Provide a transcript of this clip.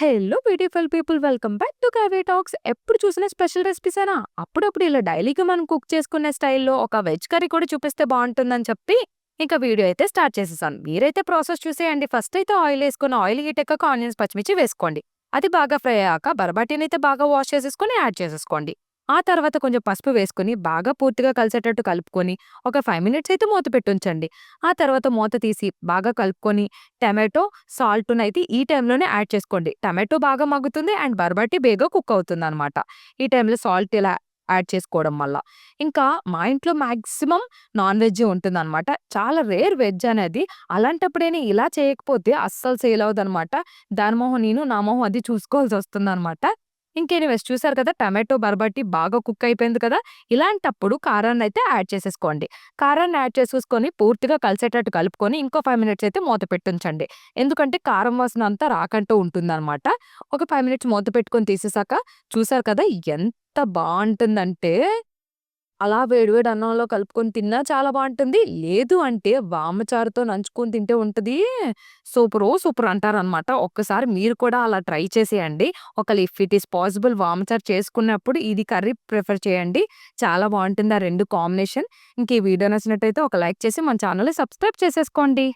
Hello beautiful people welcome back to కవే talks ఎప్పుడు చూసిన special రెసిపీసేనా అప్పుడప్పుడు ఇలా డైలీగా మనం కుక్ చేసుకునే స్టైల్లో ఒక వెజ్ కర్రీ కూడా చూపిస్తే బాగుంటుందని చెప్పి ఇంకా వీడియో అయితే స్టార్ట్ చేసేసాను. మీరైతే ప్రాసెస్ చూసేయండి. ఫస్ట్ అయితే ఆయిల్ వేసుకుని ఆయిల్ హీట్ ఆనియన్స్ పచ్చిమిర్చి వేసుకోండి. అది బాగా ఫ్రై అయ్యాక బరబాటీని అయితే బాగా వాష్ చేసేసుకొని యాడ్ చేసేసుకోండి. ఆ తర్వాత కొంచెం పసుపు వేసుకొని బాగా పూర్తిగా కలిసేటట్టు కలుపుకొని ఒక ఫైవ్ మినిట్స్ అయితే మూత పెట్టుంచండి ఆ తర్వాత మూత తీసి బాగా కలుపుకొని టమాటో సాల్ట్‌నైతే ఈ టైంలోనే యాడ్ చేసుకోండి. టమాటో బాగా మగ్గుతుంది అండ్ బర్బటి బేగా కుక్ అవుతుందనమాట. ఈ టైంలో సాల్ట్ ఇలా యాడ్ చేసుకోవడం వల్ల. ఇంకా మా ఇంట్లో మ్యాక్సిమం నాన్ వెజ్జే ఉంటుందనమాట. చాలా రేర్ వెజ్ అనేది. అలాంటప్పుడేనే ఇలా చేయకపోతే అస్సలు సేల్ అవ్వదనమాట. దాని మొహం నేను, నా మొహం అది చూసుకోవాల్సి వస్తుందన్నమాట ఇంకెనీవేస్ చూసారు కదా! టమాటో బర్బట్టి బాగా కుక్ అయిపోయింది కదా! ఇలాంటప్పుడు కారాన్ని అయితే యాడ్ చేసేసుకోండి. కారాన్ని యాడ్ చేసుకొని పూర్తిగా కలిసేటట్టు కలుపుకొని ఇంకో ఫైవ్ మినిట్స్ అయితే మూత పెట్టుంచండి. ఎందుకంటే కారం వాసన అంతా రాకంటూ ఉంటుందనమాట. ఒక ఫైవ్ మినిట్స్ మూత పెట్టుకొని తీసేసాక చూసారు కదా! ఎంత బాగుంటుందంటే అలా వేడివేడి అన్నంలో కలుపుకొని తిన్నా చాలా బాగుంటుంది లేదు అంటే వామచారుతో నంచుకొని తింటే ఉంటుంది సూపరో సూపర్ అంటారనమాట. ఒక్కసారి మీరు కూడా అలా ట్రై చేసేయండి. ఒకవేళ ఇఫ్ ఇట్ ఈస్ పాసిబుల్ వామచారు చేసుకున్నప్పుడు ఇది కర్రీ ప్రిఫర్ చేయండి. చాలా బాగుంటుంది ఆ రెండు కాంబినేషన్. ఇంక ఈ వీడియో నచ్చినట్టయితే ఒక లైక్ చేసి మన ఛానల్ని సబ్స్క్రైబ్ చేసేసుకోండి.